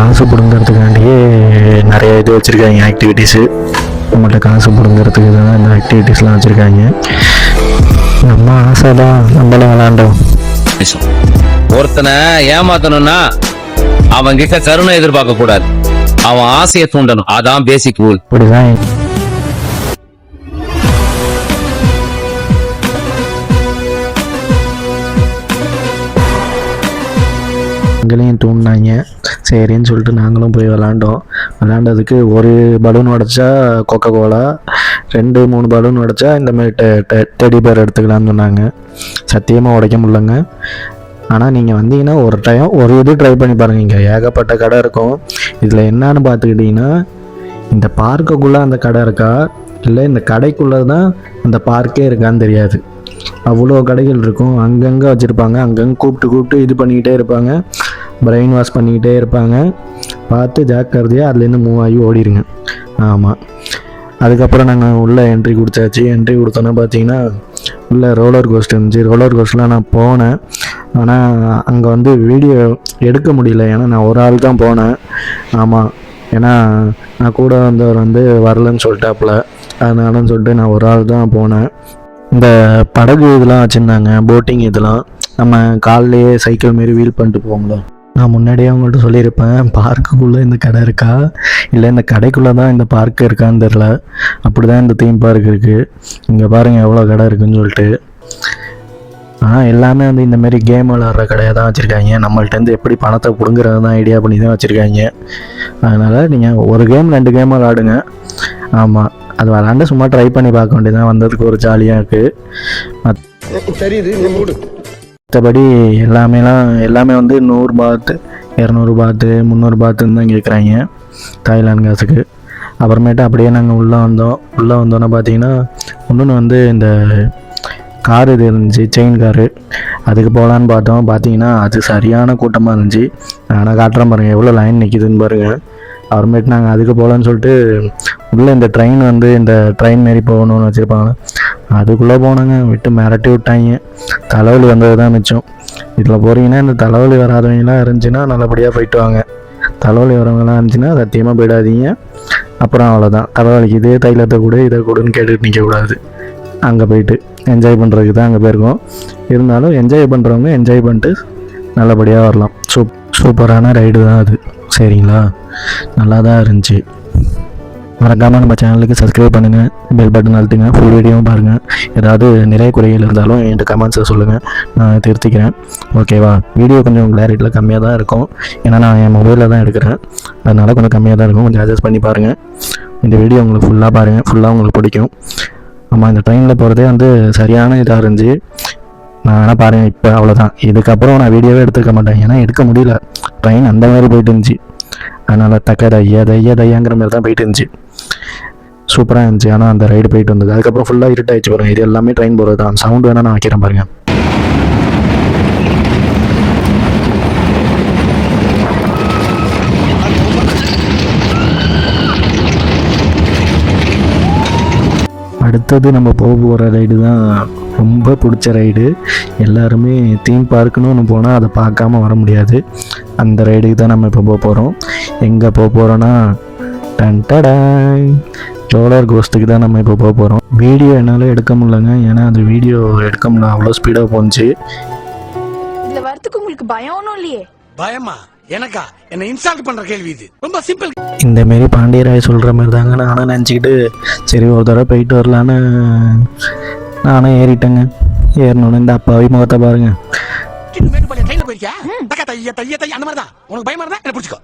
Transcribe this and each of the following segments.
காசு பிடுங்கிறதுக்காண்டியே நிறைய இது வச்சுருக்காங்க ஆக்டிவிட்டீஸு நம்மள்ட்ட காசு பிடுங்கிறதுக்கு தான் இந்த ஆக்டிவிட்டீஸ்லாம் வச்சுருக்காங்க. நம்ம ஆசை தான் நம்மளும் விளாண்டோம். ஒருத்தனை ஏமாத்தணும்னா அவன் கிட்ட கருணை எதிர்பார்க்க கூடாது அவன் ஆசையை தூண்டணும். அதான் பேசிக் ரூல் இப்படி எங்களையும் தூண்டினாங்க. சரின்னு சொல்லிட்டு நாங்களும் போய் விளாண்டோம். விளாண்டதுக்கு ஒரு பலூன் உடச்சா கொக்கோ கோலா ரெண்டு மூணு பலூன் உடச்சா இந்த மாதிரி டெ- டெ- டெடி பேர் எடுத்துக்கலாம்னு சொன்னாங்க. சத்தியமாக உடைக்க முடியலங்க. ஆனால் நீங்கள் வந்தீங்கன்னா ஒரு டைம் ஒரு இது ட்ரை பண்ணி பாருங்க. இங்கே ஏகப்பட்ட கடை இருக்கும். இதில் என்னன்னு பார்த்துக்கிட்டிங்கன்னா இந்த பார்க்குக்குள்ளே அந்த கடை இருக்கா? இல்லை இந்த கடைக்குள்ளே தான் அந்த பார்க்கே இருக்கான்னு தெரியாது. அவ்வளோ கடைகள் இருக்கும். அங்கங்கே வச்சுருப்பாங்க. அங்கங்கே கூப்பிட்டு கூப்பிட்டு இது பண்ணிக்கிட்டே இருப்பாங்க. பிரெயின் வாஷ் பண்ணிக்கிட்டே இருப்பாங்க. பார்த்து ஜாக்கிரதையாக அதுலேருந்து மூவ் ஆகி ஓடிடுங்க ஆமாம் அதுக்கப்புறம் நாங்கள் உள்ளே என்ட்ரி கொடுத்தாச்சு. என்ட்ரி கொடுத்தோன்னே பார்த்தீங்கன்னா உள்ளே ரோலர் கோஸ்ட் இருந்துச்சு. ரோலர் கோஸ்ட்லாம் நான் போனேன். ஆனால் அங்கே வந்து வீடியோ எடுக்க முடியல. ஏன்னா நான் ஒரு ஆள் தான் போனேன். ஆமாம் ஏன்னா நான் கூட வந்தவர் வந்து வரலன்னு சொல்லிட்டாப்புல. அதனாலன்னு சொல்லிட்டு நான் ஒரு ஆள் தான் போனேன். இந்த படகு இதெல்லாம் வச்சுருந்தாங்க. போட்டிங் இதெல்லாம். நம்ம கால்லையே சைக்கிள் மாரி வீல் பண்ணிட்டு போவோங்களோ நான் முன்னாடியே அவங்கள்ட்ட சொல்லியிருப்பேன் பார்க்குக்குள்ளே இந்த கடை இருக்கா? இல்லை இந்த கடைக்குள்ளே தான் இந்த பார்க் இருக்கான்னு தெரில. அப்படி தான் இந்த தீம் பார்க் இருக்குது இங்கே பாருங்கள் எவ்வளோ கடை இருக்குதுன்னு சொல்லிட்டு. ஆனால் எல்லாமே வந்து இந்தமாரி கேம் விளாட்ற கடையை தான் வச்சுருக்காங்க. நம்மள்ட்டேருந்து எப்படி பணத்தை பிடுங்குறது தான் ஐடியா பண்ணி தான் வச்சுருக்காங்க. அதனால் நீங்கள் ஒரு கேம் ரெண்டு கேம் விளாடுங்க ஆமாம் அது விளாண்டு சும்மா ட்ரை பண்ணி பார்க்க வேண்டியதான் வந்ததுக்கு ஒரு ஜாலியாக இருக்குது தெரியுது மூடு. மற்றபடி எல்லாமேலாம் எல்லாமே வந்து நூறு பாத்து இரநூறு பாத்து முந்நூறு பாத்துன்னு தான் கேட்குறாங்க தாய்லாந்து காசுக்கு. அப்புறமேட்டு அப்படியே நாங்கள் உள்ளே வந்தோம். உள்ளே வந்தோன்னே பார்த்தீங்கன்னா இன்னொன்று வந்து இந்த கார் இது இருந்துச்சு செயின் காரு அதுக்கு போகலான்னு பார்த்தோம். பார்த்தீங்கன்னா அது சரியான கூட்டமாக இருந்துச்சு. ஆனால் காட்டுறேன் பாருங்கள் எவ்வளோ லைன் நிற்கிதுன்னு பாருங்கள் அப்புறமேட்டு நாங்கள் அதுக்கு போகலான்னு சொல்லிட்டு உள்ளே இந்த ட்ரெயின் வந்து இந்த ட்ரெயின் மாரி போகணும்னு வச்சுருப்பாங்க. அதுக்குள்ளே போனாங்க. விட்டு மிரட்டி விட்டாங்க. தலைவலி வந்தது தான் மிச்சம். இதில் போகிறீங்கன்னா இந்த தலைவலி வராதவங்களாம் இருந்துச்சுன்னா நல்லபடியாக போயிட்டு வாங்க. தலைவலி வரவங்களாம் இருந்துச்சுன்னா சத்தியமாக போயிடாதீங்க. அப்புறம் அவ்வளோதான் தலைவலிக்கு இதே தைலத்தை கூட இதை கூடன்னு கேட்டுட்டு நிற்கக்கூடாது அங்கே போயிட்டு என்ஜாய் பண்ணுறதுக்கு தான் அங்கே போயிருக்கோம். இருந்தாலும் என்ஜாய் பண்ணுறவங்க என்ஜாய் பண்ணிட்டு நல்லபடியாக வரலாம். சூப் சூப்பரான ரைடு தான் அது. சரிங்களா? நல்லா தான் இருந்துச்சு. மறக்காமல் நம்ம சேனலுக்கு சப்ஸ்கிரைப் பண்ணுங்கள் பெல் பட்டன் அழுத்துங்க ஃபுல் வீடியோவும் பாருங்கள் ஏதாவது நிறைய குறைகள் இருந்தாலும் என்கிட்ட கமெண்ட்ஸை சொல்லுங்கள் நான் திருத்திக்கிறேன். ஓகேவா வீடியோ கொஞ்சம் கிளாரிட்டியில் கம்மியாக தான் இருக்கும். ஏன்னா நான் என் மொபைலில் தான் எடுக்கிறேன். அதனால் கொஞ்சம் கம்மியாக தான் இருக்கும். கொஞ்சம் அட்ஜஸ்ட் பண்ணி பாருங்கள் இந்த வீடியோ உங்களுக்கு ஃபுல்லாக பாருங்கள் ஃபுல்லாக உங்களுக்கு பிடிக்கும். ஆமாம் இந்த ட்ரெயினில் போகிறதே வந்து சரியான இதாக இருந்துச்சு. நான் வேணால் பாருங்கள் இப்போ அவ்வளோதான் இதுக்கப்புறம் நான் வீடியோவே எடுத்துக்க மாட்டேன். ஏன்னா எடுக்க முடியல. ட்ரெயின் அந்த மாதிரி போயிட்டு இருந்துச்சு. அதனால் தக்க தையா தையா தையாங்கிற மாதிரி தான் போயிட்டு இருந்துச்சு. சூப்பராக இருந்துச்சு. ஆனால் அந்த ரைடு போயிட்டு வந்தது. அதுக்கப்புறம் ஃபுல்லாக இருட்டாயிடுச்சு பாருங்கள் இது எல்லாமே ட்ரெயின் போகிறது தான் சவுண்ட் வேணால் நான் வைக்கிறேன் பாருங்க. அடுத்தது நம்ம போக போகிற ரைடு தான் ரொம்ப பிடிச்ச ரைடு எல்லாருமே தீம் பார்க்குன்னு ஒன்று போனால் அதை பார்க்காம வர முடியாது. அந்த ரைடுக்கு தான் நம்ம இப்போ போக போகிறோம் எங்கே போக போகிறோன்னா டன் டடாய். ரோலர் கோஸ்ட்டுக்கு தான் நம்ம இப்போ போக போகிறோம் வீடியோ என்னால் எடுக்க முடியலங்க. ஏன்னா அந்த வீடியோ எடுக்க முடியல. அவ்வளோ ஸ்பீடாக போணுச்சு. இதுல வரதுக்கு உங்களுக்கு பயம் ஒன்றும் இல்லையே? பயமா? எனக்கா? என்ன இன்ஸ்டால் பண்ற கேள்வி இது. ரொம்ப சிம்பிள் இந்த மாரி பாண்டியராய் சொல்கிற மாதிரி தாங்க நானும் நினச்சிக்கிட்டு சரி ஒரு தடவை போயிட்டு வரலான்னு நானும் ஏறிட்டேங்க. ஏறணுன்னு இந்த அப்பாவி முகத்தை பாருங்க. ட்ரெயின்ல போயிருக்கியா? தக்கா தைய தைய தைய அந்த மாதிரி தான் உனக்கு பயமா இருந்தா என்ன பிடிச்சிக்கோ.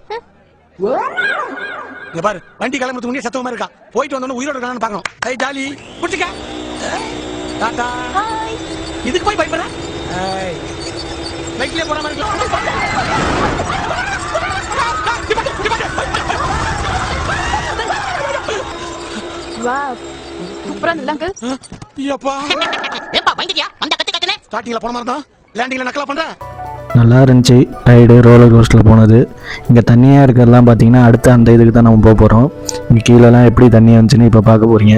இங்க பாரு வண்டி கிளம்புறதுக்கு முன்னே சத்தமா இருக்கா. போயிட்டு வந்தோன்னு உயிரோட இருக்கான்னு ஜாலி பிடிச்சிக்க. டாடா. இதுக்கு போய் பயப்படுற பைக்லயே போற மாதிரி இருக்கலாம் வா. சூப்பரா இருந்தது அங்கிள் ஐயப்பா. ஏப்பா பயந்துட்டியா? அந்த கத்து கத்துனே. ஸ்டார்டிங்ல போன மாதிரி தான் லேண்டிங்ல நக்கலா பண்ற? நல்லா இருந்துச்சு. ரைடு ரோலர் கோஸ்ட்டில் போனது. இங்கே தண்ணியாக இருக்கிறதெல்லாம் பார்த்தீங்கன்னா அடுத்து அந்த இதுக்கு தான் நம்ம போக போகிறோம் இங்கே கீழெல்லாம் எப்படி தண்ணி வந்துச்சுன்னு இப்போ பார்க்க போகிறீங்க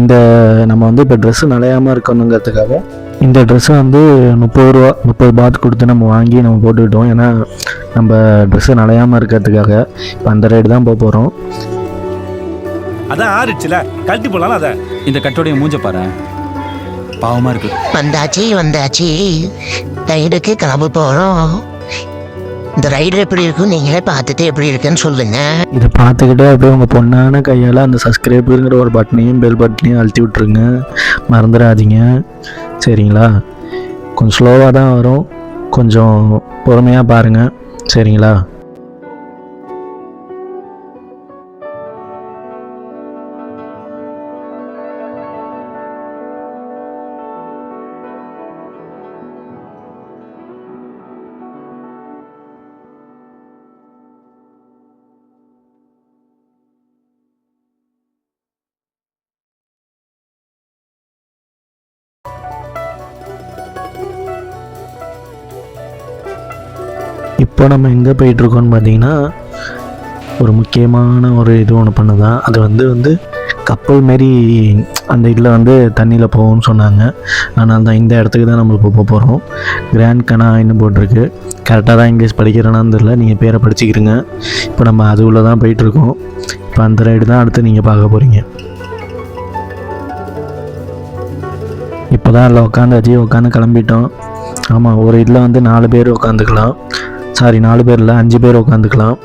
இந்த நம்ம வந்து இப்போ ட்ரெஸ்ஸு நனையாமல் இருக்கணுங்கிறதுக்காக இந்த ட்ரெஸ்ஸை வந்து முப்பது ரூபா முப்பது பாத் கொடுத்து நம்ம வாங்கி நம்ம போட்டுக்கிட்டோம். ஏன்னா நம்ம ட்ரெஸ்ஸு நனையாமல் இருக்கிறதுக்காக இப்போ அந்த ரேட்டு தான் போக போகிறோம் அதான் ஆறிடுச்சுல. கழட்டி போடலாம் அத. இந்த கட்டோடைய மூஞ்ச பாரு. பாவமா இருக்கு. வந்தாச்சு வந்தாச்சு. ரைடுக்கு கிளம்ப போறோம். இந்த ரைடு எப்படி இருக்கும் நீங்களே பார்த்துட்டு எப்படி இருக்குன்னு சொல்லுங்க. இதை பார்த்துக்கிட்டே அப்படியே உங்கள் பொண்ணான கையால் அந்த சப்ஸ்கிரைபுங்கிற ஒரு பட்டனையும் பெல் பட்டனையும் அழுத்தி விட்ருங்க மறந்துடாதீங்க. சரிங்களா? கொஞ்சம் ஸ்லோவாக தான் வரும். கொஞ்சம் பொறுமையாக பாருங்கள் சரிங்களா? இப்போ நம்ம எங்கே போயிட்டுருக்கோம்னு பார்த்தீங்கன்னா ஒரு முக்கியமான ஒரு இது ஒன்று பண்ணுதான் அது வந்து வந்து கப்பல் மாரி அந்த இதில் வந்து தண்ணியில் போகும்னு சொன்னாங்க. அதனால தான் இந்த இடத்துக்கு தான் நம்ம இப்போ போக போகிறோம். கிராண்ட் கனாயின்னு போட்டிருக்கு. கரெக்டாக தான் இங்கிலீஷ் படிக்கிறேனான்னு தெரில நீங்கள் பேரை படிச்சுக்கிறீங்க இப்போ நம்ம அது உள்ளே தான் போயிட்டுருக்கோம். இப்போ அந்த ரைடு தான் அடுத்து நீங்கள் பார்க்க போகிறீங்க. இப்போ தான் எல்லாம் உட்காந்தாச்சு உட்காந்து கிளம்பிட்டோம். ஆமாம் ஒரு இதில் வந்து நாலு பேர் உட்காந்துக்கலாம். சாரி நாலு பேர் இல்லை அஞ்சு பேர் உட்காந்துக்கலாம்.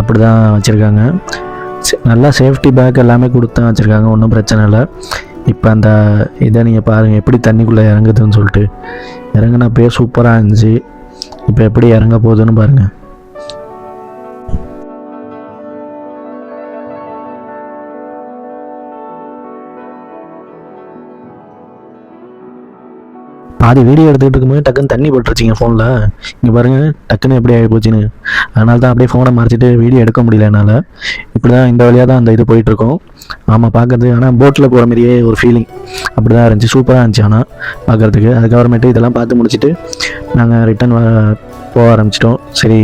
அப்படி தான் வச்சுருக்காங்க நல்லா சேஃப்டி பேக் எல்லாமே கொடுத்து தான் வச்சுருக்காங்க. ஒன்றும் பிரச்சனை இல்லை. இப்போ அந்த இதை நீங்கள் பாருங்கள் எப்படி தண்ணிக்குள்ளே இறங்குதுன்னு சொல்லிட்டு. இறங்குனப்பயே சூப்பராக இருந்துச்சு. இப்போ எப்படி இறங்க போகுதுன்னு பாருங்கள் பாதி வீடியோ எடுத்துக்கிட்டு இருக்கும்போது டக்குன்னு தண்ணி போட்டுருச்சிங்க ஃபோனில் இங்கே பாருங்கள் டக்குன்னு எப்படி ஆகி போச்சுன்னு. அதனால தான் அப்படியே ஃபோனை மறைச்சிட்டு வீடியோ எடுக்க முடியல என்னால். இப்படி தான் இந்த வழியாக தான் அந்த இது போயிட்டுருக்கோம் ஆமாம் பார்க்கறது ஆனால் போட்டில் போகிற மாதிரியே ஒரு ஃபீலிங் அப்படி தான் இருந்துச்சு சூப்பராக இருந்துச்சு ஆனால் பார்க்குறதுக்கு அதுக்கப்புறமேட்டு இதெல்லாம் பார்த்து முடிச்சுட்டு நாங்கள் ரிட்டன் போக ஆரம்பிச்சிட்டோம். சரி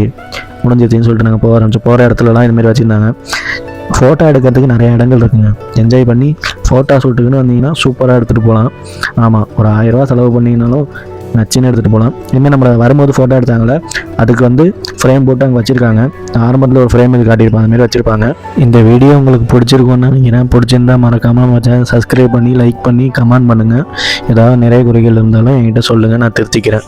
முடிஞ்சிருச்சுன்னு சொல்லிட்டு நாங்கள் போக ஆரம்பிச்சோம். போகிற இடத்துலலாம் இதுமாரி வச்சுருந்தாங்க. ஃபோட்டோ எடுக்கிறதுக்கு நிறைய இடங்கள் இருக்குங்க. என்ஜாய் பண்ணி ஃபோட்டோ ஷூட்டுக்குன்னு வந்தீங்கன்னா சூப்பராக எடுத்துகிட்டு போகலாம். ஆமாம் ஒரு ஆயிரரூவா செலவு பண்ணிங்கனாலும் நச்சுன்னு எடுத்துகிட்டு போகலாம். இனிமேல் நம்மளை வரும்போது ஃபோட்டோ எடுத்தாங்களே அதுக்கு வந்து ஃப்ரேம் போட்டு அங்கே வச்சுருக்காங்க. ஆரம்பத்தில் ஒரு ஃப்ரேம் இது காட்டியிருப்பாங்க அதுமாரி வச்சுருப்பாங்க. இந்த வீடியோ உங்களுக்கு பிடிச்சிருக்கோன்னு நினைக்கிறேன். பிடிச்சிருந்தா மறக்காமல் வச்சேன் சப்ஸ்கிரைப் பண்ணி லைக் பண்ணி கமெண்ட் பண்ணுங்கள் ஏதாவது நிறைய குறைகள் இருந்தாலும் என்கிட்ட சொல்லுங்கள் நான் திருத்திக்கிறேன்.